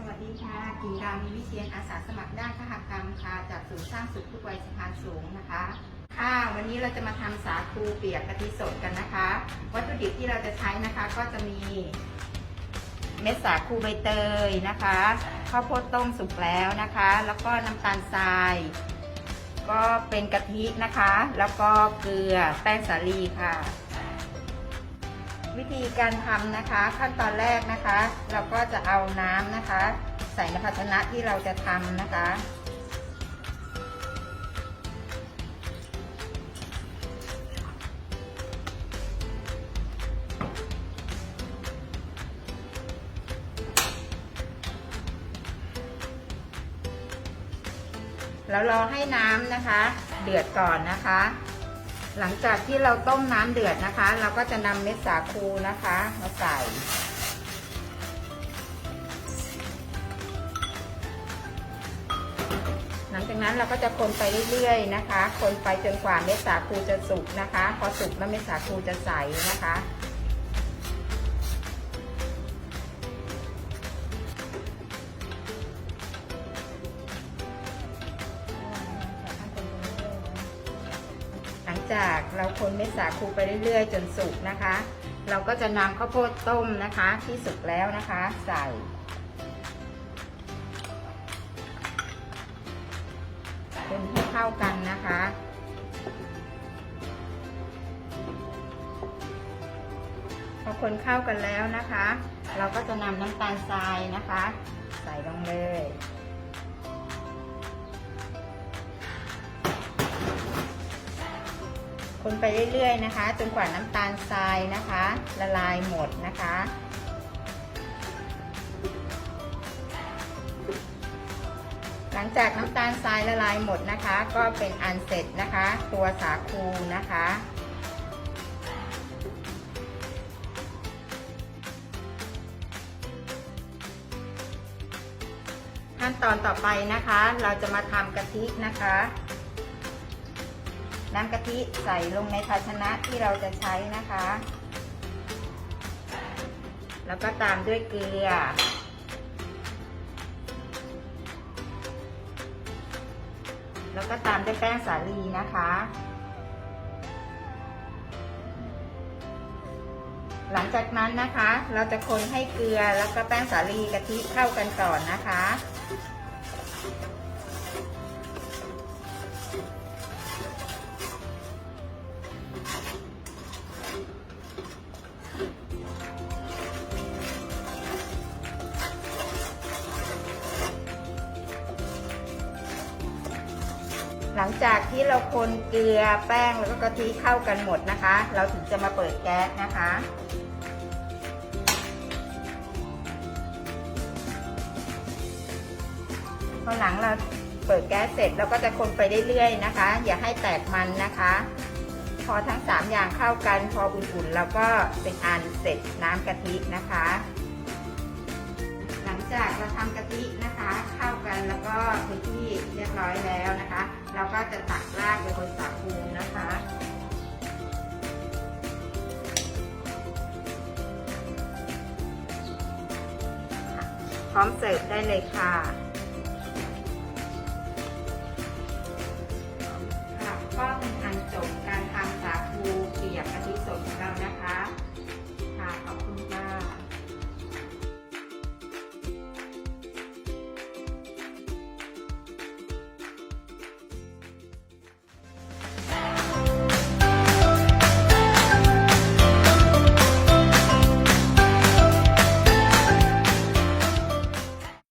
สวัสดีค่ะกิ่งดาวมีวิเชียนอาสาสมัครด้านขหกรรมค่ะจากศูนย์สร้างสุขทุกวัยสะพานสูงนะคะค่ะวันนี้เราจะมาทำสาคูเปียกกะทิสดกันนะคะ วัตถุดิบที่เราจะใช้นะคะก็จะมี เม็ดสาคูใบเตยนะคะข้าวโพดต้มสุกแล้วนะคะ แล้วก็น้ำตาลทราย ก็เป็นกะทินะคะ แล้วก็เกลือแป้งสาลีค่ะ วิธีการทำนะคะ ขั้นตอนแรกนะคะ เราก็จะเอาน้ำนะคะ ใส่ในภาชนะที่เราจะทำนะคะ แล้วรอให้น้ำนะคะ เดือดก่อนนะคะ หลังจากที่เราต้มน้ำเดือดนะคะ เราก็จะนำเม็ดสาคูนะคะมาใส่หลังจากนั้นเราก็จะคนไปเรื่อยๆนะคะ คนไปจนกว่าเม็ดสาคูจะสุกนะคะ พอสุกแล้วเม็ดสาคูจะใสนะคะ จากเราคนเม็ดสาคูไปเรื่อยๆ จนสุกนะคะ เราก็จะนำข้าวโพดต้มนะคะที่สุกแล้วนะคะ ใส่คนให้เข้ากันนะคะพอคนเข้ากันแล้วนะคะ เราก็จะนำน้ำตาลทรายนะคะ ใส่ลงเลย คนไปเรื่อยๆนะคะ จนกว่าน้ำตาลทรายนะคะ ละลายหมดนะคะ หลังจากน้ำตาลทรายละลายหมดนะคะ ก็เป็นอันเสร็จนะคะ ตัวสาคูนะคะขั้นตอนต่อไปนะคะ เราจะมาทำกะทินะคะ น้ำกะทิใส่ลงในภาชนะที่เราจะใช้นะคะ แล้วก็ตามด้วยเกลือ แล้วก็ตามด้วยแป้งสาลีนะคะ หลังจากนั้นนะคะ เราจะคนให้เกลือแล้วก็แป้งสาลีกะทิเข้ากันก่อนนะคะ หลังจากที่เราคนเกลือแป้งแล้วก็กะทิเข้ากันหมดนะคะ เราถึงจะมาเปิดแก๊สนะคะ พอหลังเราเปิดแก๊สเสร็จเราก็จะคนไปเรื่อยๆนะคะ อย่าให้แตกมันนะคะ พอทั้ง 3 อย่างเข้ากันพออุ่นๆแล้วก็เป็นอันเสร็จน้ำกะทินะคะ หลังจากเราทำกะทินะคะ เข้ากันแล้วก็เป็นที่เรียบร้อยแล้วนะคะ แล้วก็จะตักรากไปบนสาคูนะคะพร้อมเสิร์ฟได้เลยค่ะ